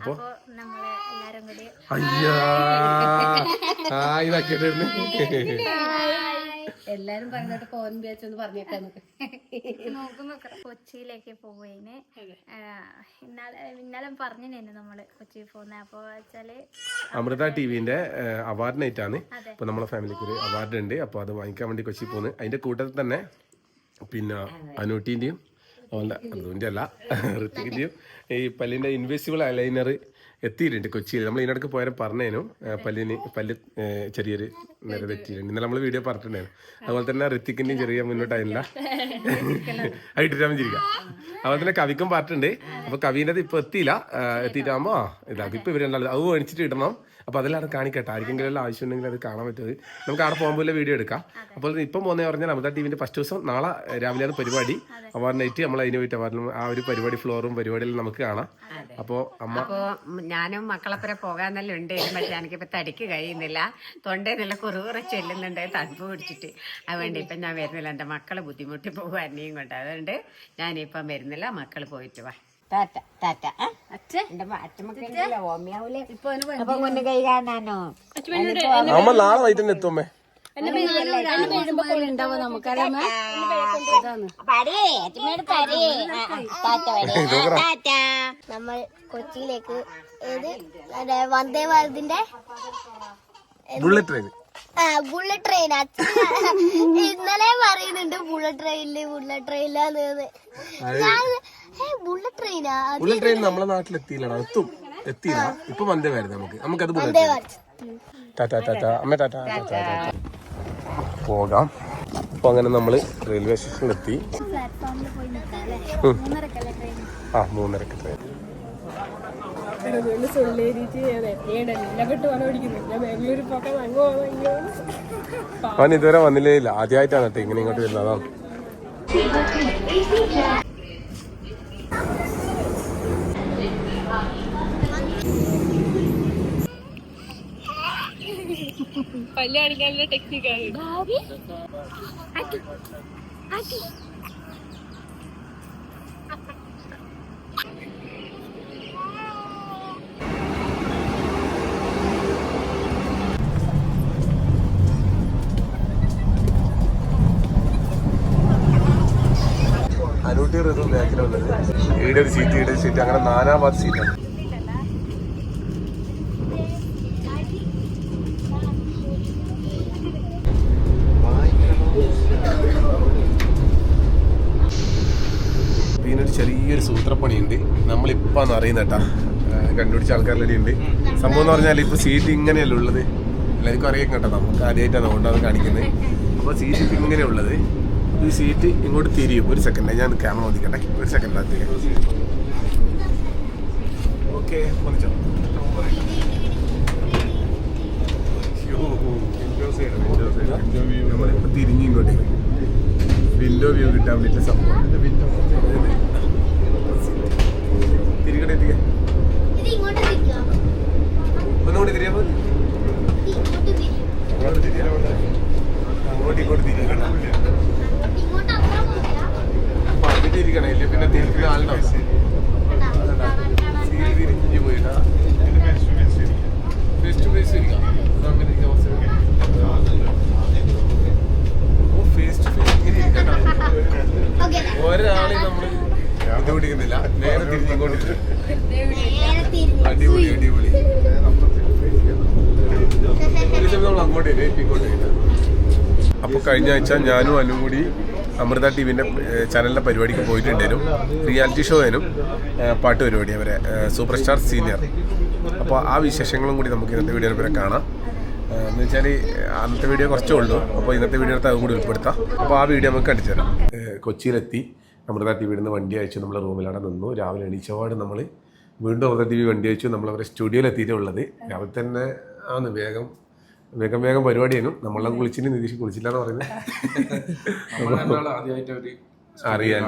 അപ്പൊ അയ്യാ. എല്ലാരും പറഞ്ഞിട്ട് ഫോൺ ഉപയോഗിച്ചൊന്ന് പറഞ്ഞേക്കാൻ നോക്കുമ്പോ കൊച്ചിയിലേക്ക് പോവേന്. ഇന്നലെ ഇന്നലെ പറഞ്ഞിരുന്നു നമ്മൾ കൊച്ചി പോകുന്ന. അപ്പൊ വെച്ചാൽ അമൃത ടിവിന്റെ അവാർഡ് നൈറ്റ് ആണ്. അപ്പൊ ഇപ്പൊ നമ്മളെ ഫാമിലിക്ക് ഒരു അവാർഡ് ഉണ്ട്. അപ്പൊ അത് വാങ്ങിക്കാൻ വേണ്ടി കൊച്ചി പോകുന്നത് അതിന്റെ കൂട്ടത്തിൽ തന്നെ പിന്നെ അനൂട്ടിന്റെയും അതുപോലെ അതുകൊണ്ട് അല്ല ഋത്തിക്കിന്റെയും ഈ പല്ലിന്റെ ഇൻവെസിബിൾ അലൈനർ എത്തിയിട്ടുണ്ട് കൊച്ചിയിൽ. നമ്മൾ ഇതിനടക്ക് പോയാലും പറഞ്ഞേനു പല്ലിന് പല്ല് ചെറിയൊരു നേരെ തെറ്റിയിട്ടുണ്ട് ഇന്നലെ നമ്മൾ വീഡിയോ പറഞ്ഞിട്ടുണ്ടായിരുന്നു. അതുപോലെ തന്നെ ഋത്തിക്കിന്റെയും ചെറിയ മുന്നോട്ടായില്ല അത് ഇട്ടിട്ടാ മതിരിക്കാം അതുപോലെ തന്നെ കവിക്കും പാട്ടുണ്ട്. അപ്പൊ കവിന്റെ ഇപ്പൊ എത്തിയില്ല. എത്തിയിട്ടാകുമ്പോ ഇതാ ഇപ്പൊ ഇവരുണ്ടാവും അത് മേടിച്ചിട്ട് ഇടണം. അപ്പൊ അതെല്ലാം അത് കാണിക്കട്ടെ. ആർക്കെങ്കിലും എല്ലാം ആവശ്യം ഉണ്ടെങ്കിൽ അത് കാണാൻ പറ്റുന്നത്. നമുക്ക് അവിടെ പോകുമ്പോൾ വീഡിയോ എടുക്കാം. അപ്പോൾ ഇപ്പം പോകുന്നത് പറഞ്ഞാൽ അമൃത ടീമിന്റെ ഫസ്റ്റ് ദിവസം നാളെ രാവിലെയാണ് പരിപാടി. അവാർഡ് നൈറ്റ് നമ്മൾ അതിന് പോയിട്ട് അവാർഡിലും ആ ഒരു പരിപാടി ഫ്ലോറും പരിപാടിയെല്ലാം നമുക്ക് കാണാം. അപ്പോൾ അമ്മ ഞാനും മക്കളപ്പുറം പോകാന്നെല്ലാം ഉണ്ട്. പക്ഷെ എനിക്കിപ്പോ തടിക്ക് കഴിയുന്നില്ല. തൊണ്ടയിൽ നല്ല കുറുകുറ ചെല്ലുന്നുണ്ട്. തണുപ്പ് പിടിച്ചിട്ട്. അതുകൊണ്ട് ഇപ്പം ഞാൻ വരുന്നില്ല. എന്റെ മക്കൾ ബുദ്ധിമുട്ടി പോകാൻ എന്നെയും കൊണ്ട്. അതുകൊണ്ട് ഞാനിപ്പം വരുന്നില്ല. മക്കൾ പോയിട്ട് വാ. ടാറ്റ ടാറ്റ എന്റെ അച്ഛമ്മക്കില്ല ഓമിയാവൂലേ? അപ്പൊ മുന്നേ കൈ കാണാനോ അമ്മ നാളെ വൈകിട്ട് തന്നെ എത്തും അമ്മേ. നമ്മൾ കൊച്ചിയിലേക്ക് ഏത്? വന്ദേ ഭാരതിന്റെ ബുള്ളറ്റ് ട്രെയിൻ ആ ബുള്ളറ്റ് ട്രെയിൻ ഇന്നലെ പറയുന്നുണ്ട് ബുള്ളറ്റ് ട്രെയിനിൽ ബുള്ളറ്റ് ട്രെയിനിലാന്ന് ഞാൻ ബുള്ളറ്റ് ട്രെയിൻ നമ്മളെ നാട്ടിൽ എത്തിയില്ലടാ എത്തും. എത്തിയില്ല. ഇപ്പൊ വന്ദേ വരുന്നത് നമുക്ക്. നമുക്കത് ബുള്ളറ്റ് ട്രെയിൻ ടാറ്റ ടാറ്റ അമ്മ ടാറ്റ ടാറ്റ ടാറ്റ പോകാം. അപ്പൊ അങ്ങനെ നമ്മൾ റെയിൽവേ സ്റ്റേഷനിലെത്തി അല്ലേ ട്രെയിൻ ആ മൂന്നരക്ക് ട്രെയിൻ അവൻ ഇതുവരെ വന്നില്ലേ ഇല്ല. ആദ്യമായിട്ടാണ് കേട്ടോ ഇങ്ങനെ ഇങ്ങോട്ട് വരുന്നത്. അനൂട്ടി റിസും ബാക്കിലുള്ളത് ഈടെ ഒരു സീറ്റ് ഈടെ ഒരു സീറ്റ് അങ്ങനെ നാലാമത്തെ ഭാഗത്ത് സീറ്റാണ് ചെറിയൊരു സൂത്രപ്പണിയുണ്ട്. നമ്മളിപ്പാന്ന് അറിയുന്നേട്ടാ കണ്ടുപിടിച്ച ആൾക്കാരുടെ ഉണ്ട്. സംഭവം എന്ന് പറഞ്ഞാൽ ഇപ്പൊ സീറ്റ് ഇങ്ങനെയല്ല ഉള്ളത്? എല്ലാവർക്കും അറിയാം കേട്ടോ നമുക്ക് ആദ്യമായിട്ടാണ് അതുകൊണ്ടാണ് കാണിക്കുന്നത്. അപ്പോൾ സീറ്റ് ഇപ്പൊ ഇങ്ങനെ ഉള്ളത്. ഈ സീറ്റ് ഇങ്ങോട്ട് തിരിയും. ഒരു സെക്കൻഡ് ഞാൻ ക്യാമറ നോക്കിക്കട്ടെ. ഒരു സെക്കൻഡ് അകത്തേക്ക്. ഓക്കെ വന്നിച്ചോ നമ്മളിപ്പോ തിരിഞ്ഞ് ഇങ്ങോട്ട് വിൻഡോ വ്യൂ കിട്ടാൻ വേണ്ടിയിട്ട് സംഭവം. തിരികടെ എത്തിക്കേ. ഇങ്ങോട്ട് തിരിക്കാം? ഒന്നുകൂടി തിരിയാ? മതി ഇങ്ങോട്ട് അങ്ങോട്ട് അങ്ങോട്ട് ഇല്ലേ പിന്നെ തിരിക്കുന്ന ആളുണ്ടാവും സീറ്റ് തിരിഞ്ഞ് പോയിട്ടാ. ഫേസ് ടു ഇരിക്കാം. ഒരാളെ ബുദ്ധിമുട്ടിക്കുന്നില്ല നേരെ തിരിഞ്ഞിക്കൊണ്ടിരിക്കും അടിപൊളി അടിപൊളി. നമ്മൾ അങ്ങോട്ട് ഇങ്ങോട്ട് ഇല്ല. അപ്പൊ കഴിഞ്ഞ ആഴ്ച ഞാനും അനു കൂടി അമൃത ടി വിന്റെ ചാനലിന്റെ പരിപാടിക്ക് പോയിട്ടുണ്ടായിരുന്നു. റിയാലിറ്റി ഷോയിനും പാട്ട് പരിപാടി. അവരെ സൂപ്പർ സ്റ്റാർ സീനിയർ അപ്പോൾ ആ വിശേഷങ്ങളും കൂടി നമുക്ക് ഇന്നത്തെ വീഡിയോയിൽ വരെ കാണാം. എന്ന് വെച്ചാൽ അന്നത്തെ വീഡിയോ കുറച്ചേ ഉള്ളൂ. അപ്പോൾ ഇന്നത്തെ വീഡിയോ എടുത്ത് അതും കൂടി ഉൾപ്പെടുത്താം. അപ്പോൾ ആ വീഡിയോ നമുക്ക് കണ്ടിച്ചു തരാം. കൊച്ചിയിലെത്തി. അമൃത ടി വിയിൽ നിന്ന് വണ്ടി അയച്ചു നമ്മൾ റൂമിലവിടെ നിന്നു. രാവിലെ എണീച്ചപാട് നമ്മൾ വീണ്ടും അമൃത ടി വി വണ്ടി അയച്ചു നമ്മൾ അവരെ സ്റ്റുഡിയോയിൽ എത്തിയിട്ടുള്ളത് രാവിലെ തന്നെ ആണ് വേഗം വേഗം വേഗം പരിപാടിയായിരുന്നു നമ്മളെ കുളിച്ചിന് നിതീഷ് കുളിച്ചില്ല എന്ന് പറയുന്നത് അറിയാൻ.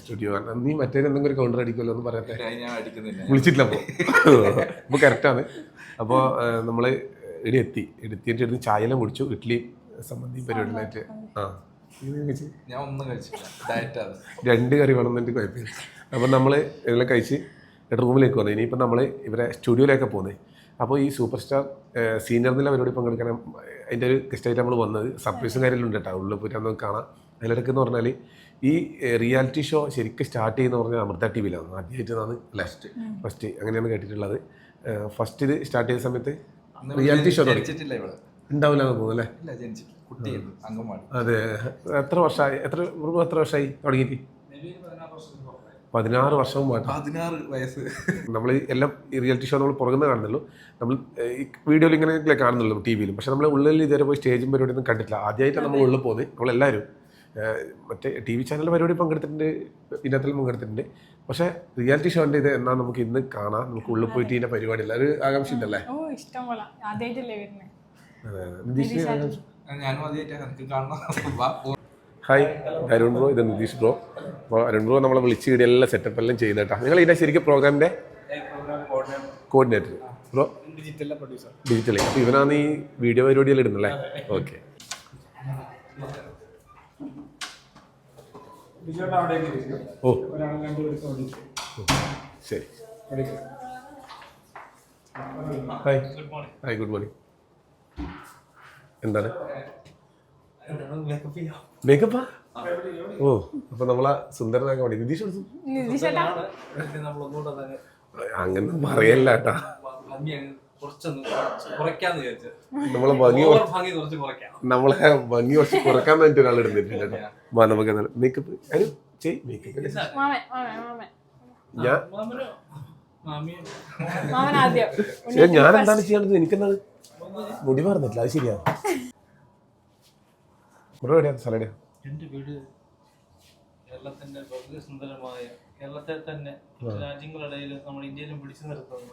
സ്റ്റുഡിയോ നീ മറ്റേ എന്തെങ്കിലും ഒരു കൗണ്ടർ അടിക്കുമല്ലോ എന്ന് പറയാത്ത വിളിച്ചിട്ടില്ല അപ്പോൾ അപ്പോൾ കറക്റ്റാണ് അപ്പോൾ നമ്മൾ ഇടി എത്തി. എടുത്തിട്ട് എത്തിയിട്ട് ചായയെല്ലാം കുടിച്ചു. ഇഡ്ഡലി സംബന്ധി പരിപാടിയിലായിട്ട് ആ. ഞാൻ ഒന്നും കഴിച്ചില്ല രണ്ട് കറി വേണം എന്നിട്ട് കുഴപ്പമില്ല. അപ്പം നമ്മൾ ഇതെല്ലാം കഴിച്ച് റൂമിലേക്ക് വന്നു. ഇനിയിപ്പം നമ്മൾ ഇവരെ സ്റ്റുഡിയോയിലേക്ക് പോകുന്നത് അപ്പോൾ ഈ സൂപ്പർ സ്റ്റാർ സീനിയർ നില പരിപാടി പങ്കെടുക്കാൻ അതിന്റെ ഒരു ഗസ്റ്റായിട്ട് നമ്മൾ വന്നത് സർപ്രൈസും കാര്യമെല്ലാം ഉണ്ട് കേട്ടോ. ഉള്ളിൽ പോയിട്ട് നമുക്ക് കാണാം. അതിലിടയ്ക്ക് എന്ന് പറഞ്ഞാൽ ഈ റിയാലിറ്റി ഷോ ശരിക്കും സ്റ്റാർട്ട് ചെയ്യുന്ന പറഞ്ഞാൽ അമൃത ടി വിയിലാണ് ആദ്യമായിട്ടാണ് ലാസ്റ്റ് ഫസ്റ്റ് അങ്ങനെയാണ് കേട്ടിട്ടുള്ളത്. ഫസ്റ്റ് ഇത് സ്റ്റാർട്ട് ചെയ്ത സമയത്ത് റിയാലിറ്റി ഷോ ഉണ്ടാവില്ല എന്ന് തോന്നുന്നു അല്ലേ? അംഗൻവാടി. അതെ. എത്ര വർഷമായി? എത്ര മൃഗം എത്ര വർഷമായി തുടങ്ങിയിട്ട്? പതിനാറ് വർഷവും വേണ്ട പതിനാറ് വയസ്സ്. നമ്മൾ എല്ലാം ഈ റിയാലിറ്റി ഷോ നമ്മൾ പുറകുന്ന കാണുന്നുള്ളൂ. നമ്മൾ ഈ വീഡിയോയിൽ ഇങ്ങനെ കാണുന്നുള്ളൂ ടി വിയിലും പക്ഷെ നമ്മൾ ഉള്ളിൽ ഇതുവരെ പോയി സ്റ്റേജും പരിപാടി ഒന്നും കണ്ടിട്ടില്ല. ആദ്യമായിട്ടാണ് നമ്മൾ ഉള്ളിൽ പോകുന്നത് നമ്മളെല്ലാവരും മറ്റേ ടി വി ചാനൽ പരിപാടി പങ്കെടുത്തിട്ടുണ്ട് ഇന്നത്തിൽ പങ്കെടുത്തിട്ടുണ്ട്. പക്ഷേ റിയാലിറ്റി ഷോന്റെ ഇത് എന്നാ നമുക്ക് ഇന്ന് കാണാം. നമുക്ക് ഉള്ളിൽ പോയിട്ട് ഇതിന്റെ പരിപാടി ഇല്ല ഒരു ആകാംക്ഷ ഉണ്ടല്ലേ ഓ ഇഷ്ടം പോലെ. ആദ്യമായിട്ടല്ലേ വരുന്നത് അതെ. ഞാനും ആദ്യമായിട്ട് കാണണം. ഹായ് അരുൺ ബ്രോ ഇത് നിതീഷ് ബ്രോ. അപ്പോൾ അരുൺ ബ്രോ നമ്മളെ വിളിച്ച് കിട്ടിയ എല്ലാം സെറ്റപ്പ് എല്ലാം ചെയ്യുന്നേട്ടാ നിങ്ങൾ ഇതിന്റെ ശരിക്കും പ്രോഗ്രാമിന്റെ കോർഡിനേറ്റർ ബ്രോ? ഡിജിറ്റലി അപ്പോൾ ഇവനാണ് ഈ വീഡിയോ പരിപാടിയെല്ലാം ഇടുന്നല്ലേ? ഓക്കെ ഓ. ഓ, ശരി. ഹായ് ഹായ് ഗുഡ് മോർണിംഗ് എന്താണ്? മേക്കപ്പാ ഓ അപ്പൊ നമ്മളെ സുന്ദരനാക്കാൻ വേണ്ടി നിതീഷ് അങ്ങനെ പറയല്ല കേട്ടാ. നമ്മളെ ഭംഗി നമ്മളെ ഭംഗി കുറച്ച് കുറയ്ക്കാൻ വേണ്ടി ഒരാൾ ഇടുന്നിട്ടുണ്ട് വാ നമുക്ക് മേക്കപ്പ് ആരും ചെയ് ഞാൻ ഞാൻ എന്താണ് ചെയ്യേണ്ടത്? എനിക്കെന്താണ്? മുടി മറന്നിട്ടില്ല അത് ശരിയാ. മുറി എവിടെയാ സ്ഥലം എന്റെ വീട് കേരളത്തിന്റെ വളരെ സുന്ദരമായ കേരളത്തെ തന്നെ രാജ്യങ്ങളിടയിൽ നമ്മൾ ഇന്ത്യയിലും പിടിച്ചു നിർത്തുന്ന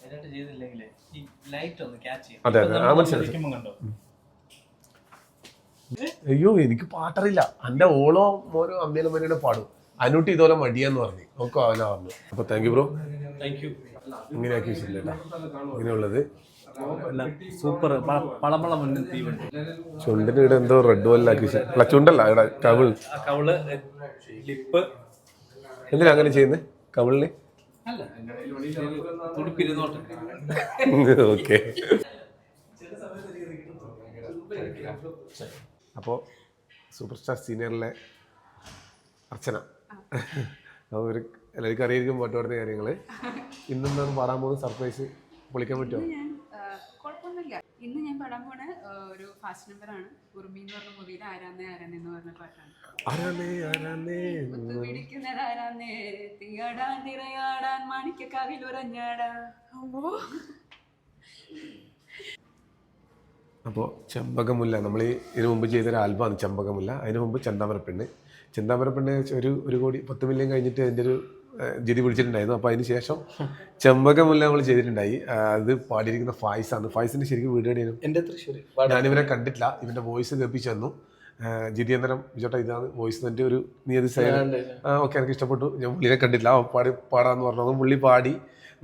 അതിനായിട്ട് ചെയ്തില്ലെങ്കിലേ ഈ ലൈറ്റ് ഒന്ന് ക്യാച്ച് ചെയ്യും. കണ്ടോ? അയ്യോ എനിക്ക് പാട്ടറിയില്ല. എന്റെ ഓളോ ഓരോ അമ്മയിലും മനെ പാടും. അനൂട്ടി ഇതുപോലെ മടിയാന്ന് പറഞ്ഞു. നോക്കോ അവനാ പറഞ്ഞു അപ്പൊ thank you bro thank you ഇങ്ങനെയാക്കി വെച്ചിട്ടില്ല ഇങ്ങനെയുള്ളത്. സൂപ്പർ. പളമള മുന്നിൽ തീവണ്ടി ചുണ്ടിന് ഇവിടെ എന്തോ റെഡ് വല്ലാക്കി അല്ല ചുണ്ടല്ല ഇവിടെ കവിൾ. കവിൾ ലിപ്പ്. എന്തിനാ അങ്ങനെ ചെയ്യുന്നത് കവിളിന്? ഓക്കെ. അപ്പോൾ സൂപ്പർ സ്റ്റാർ സീനിയറിലെ അർച്ചന അവർ എല്ലാവർക്കും അറിയായിരിക്കും പാട്ട് പാടുന്ന കാര്യങ്ങൾ ഇന്നെന്താണ് പാടാൻ പോകുന്ന സർപ്രൈസ് പൊളിക്കാൻ പറ്റുമോ ഞാൻ ആ, കുഴപ്പമൊന്നുമില്ല ഇന്ന് ഞാൻ പാടാൻ പോണ ഒരു ഫാസ്റ്റ് നമ്പർ ആണ്. ഉർമി എന്ന് പറഞ്ഞ മൂവിയിൽ ആരാന്നേ ആരാന്നേ എന്ന് പറഞ്ഞ പാട്ടാണ്. ആരാന്നേ ആരാന്നേ പിടിക്കുന്നത് ആരാന്നേ? തീയാടാൻ തിരയാടാൻ മാണിക്കക്കാവിൽ ഉറഞ്ഞാടാൻ അപ്പോൾ ചെമ്പകമുല്ല നമ്മൾ ഇതിനു മുമ്പ് ചെയ്തൊരു ആൽബമാണ് ചെമ്പകമുല്ല. അതിനു മുമ്പ് ചെന്താമരപ്പെണ്ണ്. ചെന്താമരപ്പെണ്ണ് ഒരു ഒരു കോടി പത്ത് മില്യൺ കഴിഞ്ഞിട്ട് അതിന്റെ ഒരു ജിതി പിടിച്ചിട്ടുണ്ടായിരുന്നു അപ്പോൾ അതിന് ശേഷം ചെമ്പകമുല്ല നമ്മൾ ചെയ്തിട്ടുണ്ടായി. അത് പാടിയിരിക്കുന്ന ഫായ്സാണ് ഫായ്സിന്റെ ശരിക്കും വീട് എവിടെയായിരുന്നു എന്റെ തൃശ്ശൂർ ഞാനിവരെ കണ്ടിട്ടില്ല. ഇവന്റെ വോയിസ് കേൾപ്പിച്ചു തന്നു. ജിതി അന്നേരം വിജോട്ട ഇതാണ് വോയിസ് എന്റെ ഒരു നിയതി സൈഡ്. ഓക്കെ എനിക്ക് ഇഷ്ടപ്പെട്ടു. ഞാൻ പുള്ളിനെ കണ്ടിട്ടില്ല. പാടി പാടാന്ന് പറഞ്ഞു. പുള്ളി പാടി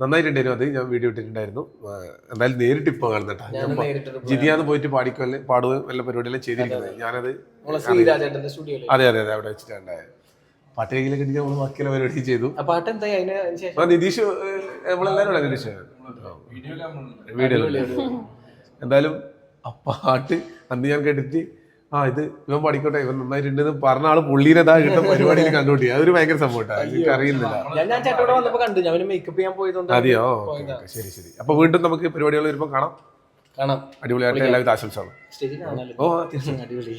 നന്നായിട്ടുണ്ടായിരുന്നു. അത് ഞാൻ വീഡിയോ ഇട്ടിട്ടുണ്ടായിരുന്നു. എന്തായാലും നേരിട്ട് ഇപ്പോൾ കാണുന്നട്ടാ ഞാൻ ജിതിയാന്ന് പോയിട്ട് പാടിക്കുക പാടുകയും എല്ലാ പരിപാടിയെല്ലാം ചെയ്തിരിക്കുന്നത്. ഞാനത് അതെ അതെ അതെ അവിടെ വെച്ചിട്ടുണ്ടായത് പാട്ടേകിലെ കിട്ടി നമ്മൾ ബാക്കിയുള്ള പരിപാടി ചെയ്തു. പാട്ട് എന്തായി അതിന് അതിന് ശേഷം നിതീഷ് നമ്മളെല്ലാരും നമ്മളെല്ലാവരും നിതീഷ്. വീഡിയോ എന്തായാലും ആ പാട്ട് അന്ന് ഞാൻ കേട്ടിട്ട് ആ ഇത് ഇവൻ പാടിക്കോട്ടെ ഇവൻ നന്നായിട്ടുണ്ട് പറഞ്ഞ ആൾ പുള്ളീനെ ഇതാ കിട്ടുന്ന പരിപാടിയിൽ കണ്ടുപിടി അതൊരു ഭയങ്കര സംഭവം അറിയുന്നില്ല. ഞാൻ ഞാൻ ചേട്ടോടെ കണ്ടു. ഞാൻ മേക്കപ്പ് ചെയ്യാൻ പോയതുകൊണ്ട് അതെയോ? ശരി ശരി. അപ്പൊ വീണ്ടും നമുക്ക് പരിപാടികൾ വരുമ്പോൾ കാണാം. കാണാം. അടിപൊളിയായിട്ട് എല്ലാവിധ ഓ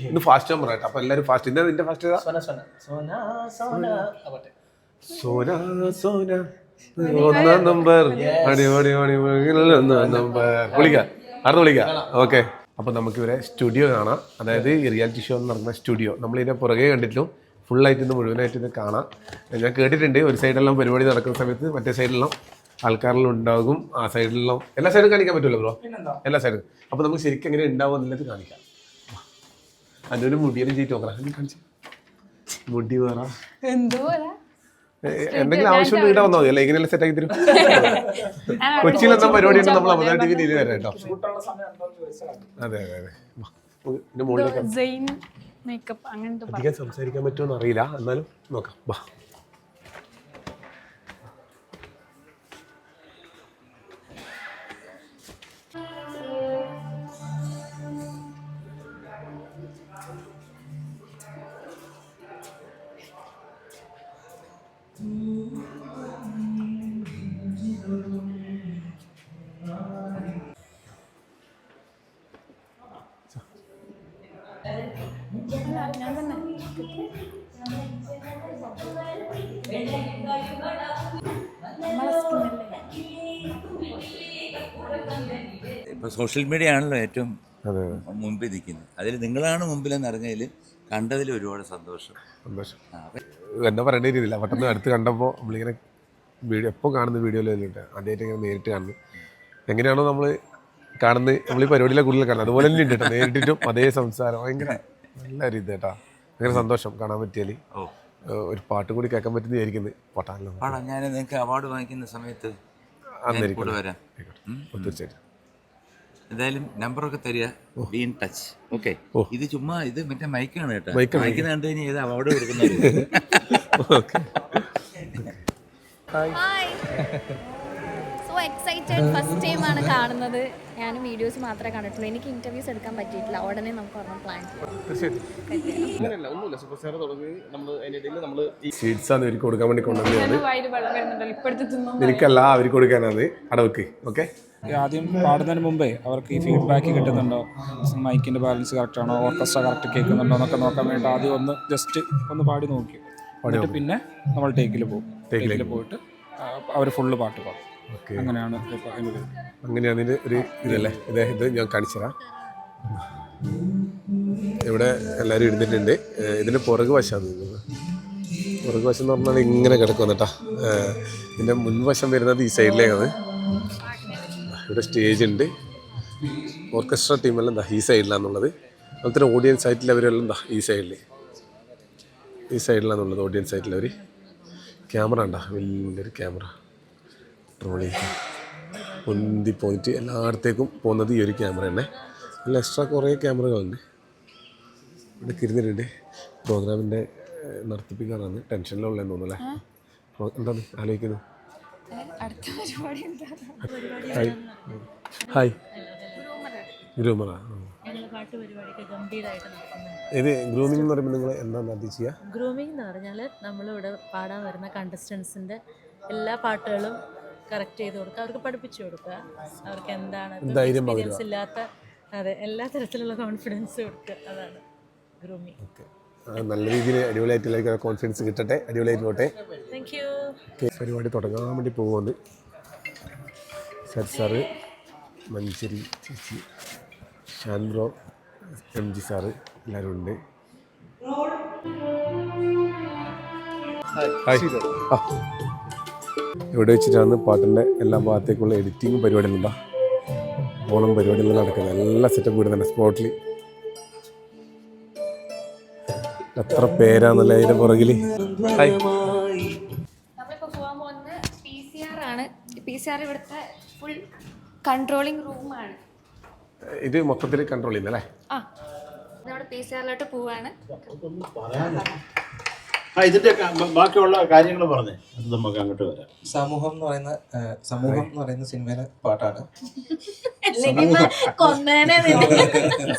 ഇന്ന് ഫാസ്റ്റ് നമ്പർ ആയിട്ട്. അപ്പൊ എല്ലാവരും ഫാസ്റ്റ് ഇന്ന് ഫാസ്റ്റ് സോന സോന. സോന ഒന്നാം നമ്പർ അടിപൊളി അടിപൊളി ഒന്നാം നമ്പർ വിളിക്കാം. അടുത്ത വിളിക്കാം? ഓക്കെ. അപ്പൊ നമുക്ക് ഇവരെ സ്റ്റുഡിയോ കാണാം. അതായത് റിയാലിറ്റി ഷോ എന്ന് നടക്കുന്ന സ്റ്റുഡിയോ. നമ്മൾ ഇതിന്റെ പുറകെ കണ്ടിട്ടും ഫുള്ളായിട്ട് ഇന്ന് മുഴുവനായിട്ട് ഇത് കാണാം. ഞാൻ കേട്ടിട്ടുണ്ട്. ഒരു സൈഡെല്ലാം പരിപാടി നടക്കുന്ന സമയത്ത് മറ്റേ സൈഡിലെല്ലാം ആൾക്കാരെല്ലാം ഉണ്ടാകും ആ സൈഡിലെല്ലാം എല്ലാ സൈഡും കാണിക്കാൻ പറ്റുമല്ലോ ബ്രോ എല്ലാ സൈഡും. അപ്പോൾ നമുക്ക് ശരിക്കും എങ്ങനെ ഉണ്ടാവും എന്നുള്ളത് കാണിക്കാം. ഒരു മുടിയെല്ലാം ചെയ്തിട്ട് നോക്കണം കാണിച്ചു. മുടി വേറ. എന്തെങ്കിലും ആവശ്യം ഇവിടെ വന്നാൽ മതി അല്ലെ ഇങ്ങനെയല്ല സെറ്റ് ആക്കി തരും? കൊച്ചിയിൽ എന്താ പരിപാടി ഉണ്ട് നമ്മൾ അമൃത ടി വി തരാം കേട്ടോ. അതെ അതെ അതെ. വാ, ഇതിന്റെ മുകളിലേക്ക്. അധികം സംസാരിക്കാൻ പറ്റുമോ അറിയില്ല. എന്നാലും നോക്കാം. ബാ ഇപ്പൊ സോഷ്യൽ മീഡിയ ആണല്ലോ ഏറ്റവും മുമ്പിൽ നിൽക്കുന്നത് അതിൽ നിങ്ങളാണ് മുമ്പിലെന്ന് അറിഞ്ഞതിൽ കണ്ടതിൽ ഒരുപാട് സന്തോഷം. സന്തോഷം. എന്താ പറയേണ്ട രീതിയില്ല. പെട്ടെന്ന് അടുത്ത് കണ്ടപ്പോൾ നമ്മളിങ്ങനെ വീഡിയോ എപ്പോൾ കാണുന്ന വീഡിയോയിലുണ്ട് ആദ്യമായിട്ട് ഇങ്ങനെ നേരിട്ട് കാണുന്നു. എങ്ങനെയാണോ നമ്മൾ കാണുന്നത് നമ്മൾ ഈ പരിപാടിയിലെ കൂടുതൽ കാണുന്നത്. അതുപോലെ തന്നെ ഉണ്ട് കേട്ടോ. നേരിട്ടിട്ടും അതേ സംസാരം. ഭയങ്കര നല്ല രീതി കേട്ടോ. ഭയങ്കര സന്തോഷം കാണാൻ പറ്റിയാൽ ഓ. ഒരു പാട്ട് കൂടി കേൾക്കാൻ പറ്റുന്ന വിചാരിക്കുന്നത് പാട്ടാണല്ലോ പാടാം ഞാൻ നിങ്ങൾക്ക് അവാർഡ് വാങ്ങിക്കുന്ന സമയത്ത്. കൂടെ വരാം. തീർച്ചയായിട്ടും. എന്തായാലും നമ്പറൊക്കെ തരിക. ബി ഇൻ ടച്ച് ഓക്കെ ഇത് ചുമ്മാ ഇത് മറ്റേ മൈക്കാണ് കേട്ടോ. മൈക്ക് മൈക്കിന് കണ്ടു കഴിഞ്ഞാൽ ഏത് അവാർഡ് കൊടുക്കുന്നത് okay hi excited first time ആണ് കാണുന്നത്. ഞാൻ വീഡിയോസ് മാത്രമേ കണ്ടിട്ടുള്ളൂ. എനിക്ക് ഇന്റർവ്യൂസ് എടുക്കാൻ പറ്റിയിട്ടില്ല. ഉടനെ നമുക്ക് ഒരെണ്ണം പ്ലാൻ സ്വീറ്റ്സ് ആണ് ഇവർക്ക് കൊടുക്കാൻ വേണ്ടി കൊണ്ടുവന്നത് എനിക്കല്ല അവർക്ക് കൊടുക്കാനാണ്. അടവക്ക് ഓക്കെ ആദ്യം പാടുന്നതിന് മുമ്പേ അവർക്ക് ഈ ഫീഡ്ബാക്ക് കിട്ടുന്നുണ്ടോ? മൈക്കിന്റെ ബാലൻസ് കറക്റ്റ് ആണോ? ഓർക്കസ്ട്ര കറക്റ്റ് കേൾക്കുന്നുണ്ടോ എന്നൊക്കെ നോക്കാൻ വേണ്ടി ആദ്യം ഒന്ന് ജസ്റ്റ് ഒന്ന് പാടി നോക്കി. എന്നിട്ട് പിന്നെ നമ്മൾ ടേക്കിൽ പോകും. ടേക്കിൽ പോയിട്ട് അവർ ഫുള്ള് പാട്ട് പാടും. അങ്ങനെയാണ് അതിന്റെ ഒരു അങ്ങനെയാണ് ഇതിന്റെ ഒരു ഇതല്ലേ? ഇത് ഇത് ഞാൻ കാണിച്ചു തരാം ഇവിടെ എല്ലാവരും ഇരുന്നിട്ടുണ്ട്. ഇതിന്റെ പുറകു വശമാണ് നിന്നത് പുറകു വശം എന്ന് പറഞ്ഞാൽ ഇങ്ങനെ കിടക്കും കേട്ടാ. ഇതിന്റെ മുൻവശം വരുന്നത് ഈ സൈഡിലേക്കാണ്. ഇവിടെ സ്റ്റേജ് ഉണ്ട്. ഓർക്കസ്ട്ര ടീമെല്ലാം എന്താ ഈ സൈഡിലാണെന്നുള്ളത് അതുപോലെ തന്നെ ഓഡിയൻസ് ആയിട്ടുള്ള അവരെല്ലാം എന്താ ഈ സൈഡിൽ ഈ സൈഡിലാണെന്നുള്ളത് ഓഡിയൻസ് ആയിട്ടുള്ളവർ ക്യാമറ ഉണ്ടാ? വലിയൊരു ക്യാമറ. ട്രോളി മുന്തി പോയിട്ട് എല്ലായിടത്തേക്കും പോകുന്നത് ഈ ഒരു ക്യാമറ തന്നെ. നല്ല എക്സ്ട്രാ കുറേ ക്യാമറകളുണ്ട്. ഇവിടെ കിരുന്നിട്ടുണ്ട്. പ്രോഗ്രാമിന്റെ നടത്തിപ്പിക്കാറാണ് ടെൻഷനിലുള്ളതെന്ന് തോന്നുന്നു അല്ലേ? എന്താണ്? ആലോചിക്കുന്നു. അടുത്ത പരിപാടി എന്താ? ഹായ്. ഹായ്. ഗ്രൂമറ. ഇത് ഗ്രൂമിംഗ് എന്ന് പറയുമ്പോൾ നിങ്ങൾ എന്താണ് ആദ്യം ചെയ്യുക? ഗ്രൂമിംഗ് എന്ന് പറഞ്ഞാൽ നമ്മളിവിടെ പാടാൻ വരുന്ന കണ്ടസ്റ്റൻസിന്റെ എല്ലാ പാട്ടുകളും കറക്റ്റ് ചെയ്ത് കൊടുക്കുക. അവർക്ക് പഠിപ്പിച്ചു കൊടുക്കുക. അവർക്ക് എന്താണ്. എക്സ്പീരിയൻസ് ഇല്ലാത്ത അതെ എല്ലാ തരത്തിലുള്ള കോൺഫിഡൻസ് കൊടുക്കുക. അതാണ് ഗ്രൂമിങ് നല്ല രീതിയിൽ അടിപൊളിയായിട്ട് കോൺഫിഡൻസ് കിട്ടട്ടെ. അടിപൊളിയായിട്ട് പോട്ടെ. താങ്ക് യു പരിപാടി തുടങ്ങാൻ വേണ്ടി പോകുന്നുണ്ട് സർ സാറ് മഞ്ചേരി ചേച്ചി ഷാൻബ്രോ എം ജി സാറ് എല്ലാവരും ഉണ്ട്. ഹായ് ഇവിടെ വെച്ചിട്ടാണ് പാട്ടിന്റെ എല്ലാ ഭാഗത്തേക്കുള്ള എഡിറ്റിംഗ് പരിപാടികളുണ്ടാ. ഓണം പരിപാടികൾ നടക്കുന്നത്. എല്ലാ സെറ്റപ്പ് തന്നെ സ്പോട്ടിൽ എത്ര പേരാന്നല്ലേ അതിന്റെ പുറകിൽ ഹായ് നമ്മളിപ്പോൾ പോകാൻ പോകുന്നത് പി സി ആർ ആണ്. പി സി ഫുൾ കൺട്രോളിങ് റൂമാണ് ഇത് മൊത്തത്തിൽ കൺട്രോൾ ചെയ്യുന്നല്ലേ? ആ. നമ്മുടെ പി സി ആറിലോട്ട് പോവാണ്. ആ ഇതിന്റെ ബാക്കിയുള്ള കാര്യങ്ങൾ പറഞ്ഞേ. അത് നമുക്ക് അങ്ങോട്ട് വരാം. സമൂഹം എന്ന് പറയുന്ന സമൂഹം എന്ന് പറയുന്ന സിനിമയിലെ പാട്ടാണ്. കൊന്നേനെ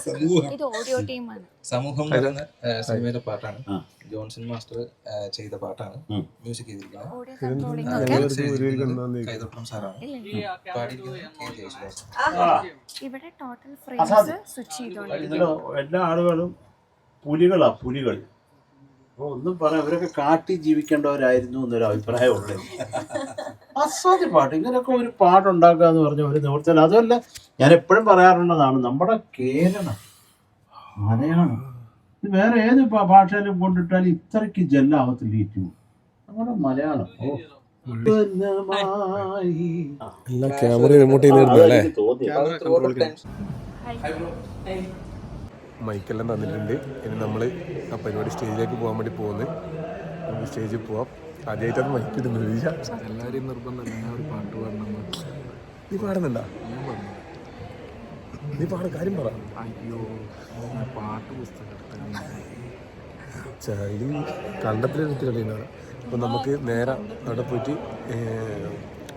സമൂഹം ഇത് ഓഡിയോ ടീമാണ്. സമൂഹം എന്ന് പറയുന്ന സിനിമയിലെ പാട്ടാണ്. ജോൺസൺ മാസ്റ്റർ ചെയ്ത പാട്ടാണ്. മ്യൂസിക് ചെയ്തിരിക്കുന്നത്. കൈതൊട്ടം സാറാണ്. പാടിയിരിക്കുന്നത് ഇവിടെ ടോട്ടൽ ഫ്രെയിംസ് സ്വിച്ച് ചെയ്തോണ്ട് എല്ലാ ആളുകളും പുലികളാ പുലികൾ. അപ്പൊ ഒന്നും പറയാം. ഇവരൊക്കെ കാട്ടി ജീവിക്കേണ്ടവരായിരുന്നു എന്നൊരു അഭിപ്രായമുള്ളത് അസാധ്യ പാട്ട്. ഇങ്ങനെയൊക്കെ ഒരു പാട്ടുണ്ടാക്കുക എന്ന് പറഞ്ഞ ഒരു നിവൃത്തിയിൽ അതുമല്ല ഞാൻ എപ്പോഴും പറയാറുള്ളതാണ് നമ്മുടെ കേരളം മലയാളം ഇത് വേറെ ഏത് ഭാഷയിലും കൊണ്ടിട്ടാലും ഇത്രയ്ക്ക് ജല്ലാവത്തില്ല യൂട്യൂബ് നമ്മുടെ മലയാളം. ഓ. ക്യാമറ റിമോട്ട് ചെയ്യുന്ന അല്ലേ. മൈക്കെല്ലാം തന്നിട്ടുണ്ട്. ഇനി നമ്മൾ ആ പരിപാടി സ്റ്റേജിലേക്ക് പോകാൻ വേണ്ടി പോകുന്നത് നമുക്ക് സ്റ്റേജിൽ പോവാം. ആദ്യമായിട്ടാണ് മൈക്ക് ഇടുന്നത്. എല്ലാവരെയും നിർബന്ധം. ഒരു പാട്ട് പാടണം നീ പാടുന്നുണ്ടോ? നീ പാട കാര്യം പറ. അയ്യോ പാട്ട് പുസ്തകം ചളി കണ്ടത്തിലെടുത്ത് കളിയുണ്ടാണ് അപ്പം നമുക്ക് നേരെ അവിടെ പോയിട്ട്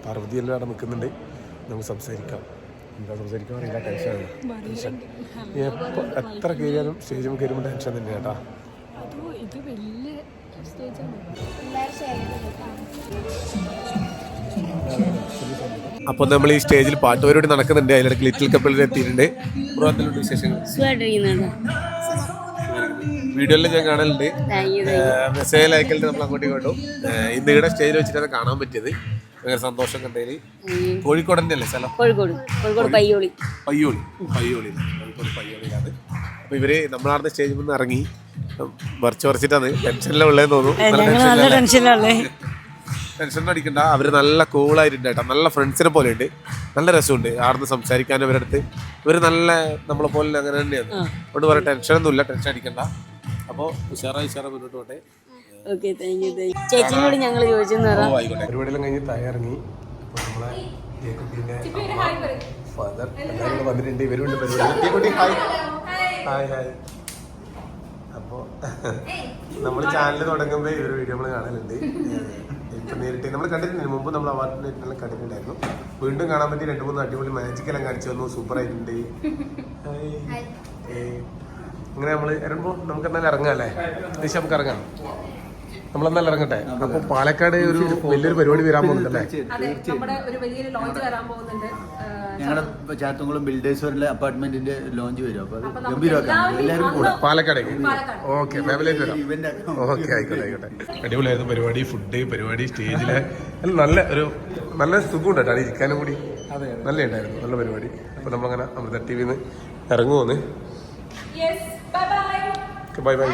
പാർവതി എല്ലാം അവിടെ നിൽക്കുന്നുണ്ട്. നമുക്ക് സംസാരിക്കാം. എന്താ സംസാരിക്കാൻ അറിയില്ല ടെൻഷനാണ് ടെൻഷൻ എപ്പോൾ എത്ര കയറിയാലും സ്റ്റേജിൽ കയറുമ്പോൾ ടെൻഷൻ തന്നെ കേട്ടാ. ഇത് വലിയ സ്റ്റേജാണ് അപ്പോൾ നമ്മൾ ഈ സ്റ്റേജിൽ പാട്ട് പരിപാടി നടക്കുന്നുണ്ട്. അതിലിടയ്ക്ക് ലിറ്റിൽ കപ്പിളിൽ എത്തിയിട്ടുണ്ട്. വിശേഷങ്ങൾ? വീഡിയോയിൽ ഞാൻ കാണലുണ്ട്. മെസ്സേജ് അയക്കലിട്ട് നമ്മൾ അങ്ങോട്ട് ഇങ്ങോട്ടും. ഇന്ന് ഇവിടെ സ്റ്റേജിൽ വെച്ചിട്ടാണ് കാണാൻ പറ്റിയത്. ഭയങ്കര സന്തോഷം കണ്ടതിൽ കോഴിക്കോടന്റെ അല്ലേ സ്ഥലം? കോഴിക്കോട്. കോഴിക്കോട് പയ്യോളി. പയ്യോളി. പയ്യോളി കോഴിക്കോട് പയ്യോളിയിലാണ്. അപ്പൊ ഇവർ നമ്മളാടുന്ന സ്റ്റേജിൽ നിന്ന് ഇറങ്ങി. വറച്ച് വറച്ചിട്ടാണ് ടെൻഷനിലെ ഉള്ളതെന്ന് തോന്നുന്നു. നല്ല ടെൻഷനിലല്ലേ ടെൻഷൻ അടിക്കണ്ട. അവർ നല്ല കൂളായിട്ടുണ്ട് കേട്ടോ. നല്ല ഫ്രണ്ട്സിനെ പോലെ ഉണ്ട് നല്ല രസമുണ്ട്. ആടുന്ന് സംസാരിക്കാൻ അവരുടെ അടുത്ത്. ഇവർ നല്ല നമ്മളെ പോലെ അങ്ങനെ തന്നെയാണ്. അതുകൊണ്ട് പറയാം ടെൻഷനൊന്നും ഇല്ല ടെൻഷൻ അടിക്കണ്ട. അപ്പോൾ ഉഷാറായി ഉഷാറായി മുന്നോട്ട് പോട്ടെ. Okay thank you thank you ചേച്ചിനോട് ഞങ്ങൾ ചോദിച്ചെന്ന് ഓ ആയിക്കോട്ടെ. പരിപാടിയെല്ലാം കഴിഞ്ഞ് തയ്യാറങ്ങി. അപ്പോൾ നമ്മളെ ജേക്കുട്ടീന്റെ ഫാദർ എല്ലാവരും കൂടെ വന്നിട്ടുണ്ട് ഇവരുണ്ട് പരിപാടി. ജേക്കുട്ടി ഹായ് ഹായ് ഹായ് അപ്പോൾ നമ്മൾ ചാനൽ തുടങ്ങുമ്പോൾ ഇവർ വീഡിയോ നമ്മൾ കാണലുണ്ട്. ഇപ്പം നേരിട്ട് നമ്മൾ കണ്ടിട്ടുണ്ട് മുമ്പ് നമ്മൾ അവാർഡിന്റെ എല്ലാം കണ്ടിട്ടുണ്ടായിരുന്നു. വീണ്ടും കാണാൻ പറ്റി. രണ്ട് മൂന്ന് അടിപൊളി മാജിക് എല്ലാം കാണിച്ചു തന്നു. സൂപ്പർ ആയിട്ടുണ്ട്. അങ്ങനെ നമ്മൾ ഇറങ്ങുമ്പോൾ നമുക്ക് എന്നാലും ഇറങ്ങാം അല്ലേ? ദിശ നമുക്ക് ഇറങ്ങാം. നമ്മളെന്നാലും ഇറങ്ങട്ടെ അപ്പൊ പാലക്കാട് ഒരു വലിയൊരു പരിപാടി വരാൻ പോകുന്നുണ്ടല്ലേ അതെ നമ്മുടെ ഒരു വലിയൊരു ലോഞ്ച് വരാൻ പോകുന്നുണ്ട്. ഞങ്ങളുടെ ചാത്തങ്കുളം ബിൽഡേഴ്സ് അപ്പാർട്ട്മെന്റിന്റെ ലോഞ്ച് വരും. അപ്പൊ ഗംഭീരമാക്കാം. എല്ലാവരും കൂടെ. പാലക്കാടേക്ക് ഓക്കെ ഫാമിലിയായിട്ട് വരാം. ഓക്കെ ആയിക്കോട്ടെ ആയിക്കോട്ടെ. അടിപൊളിയായിരുന്നു പരിപാടി ഫുഡ് പരിപാടി സ്റ്റേജിൽ. നല്ല ഒരു നല്ല സുഖമുണ്ട് കേട്ടോ ഇരിക്കാനും കൂടി. നല്ല ഉണ്ടായിരുന്നു നല്ല പരിപാടി. അപ്പൊ നമ്മളങ്ങനെ അമൃത ടി വിന്ന് ഇറങ്ങുമെന്ന് ബൈ ബൈ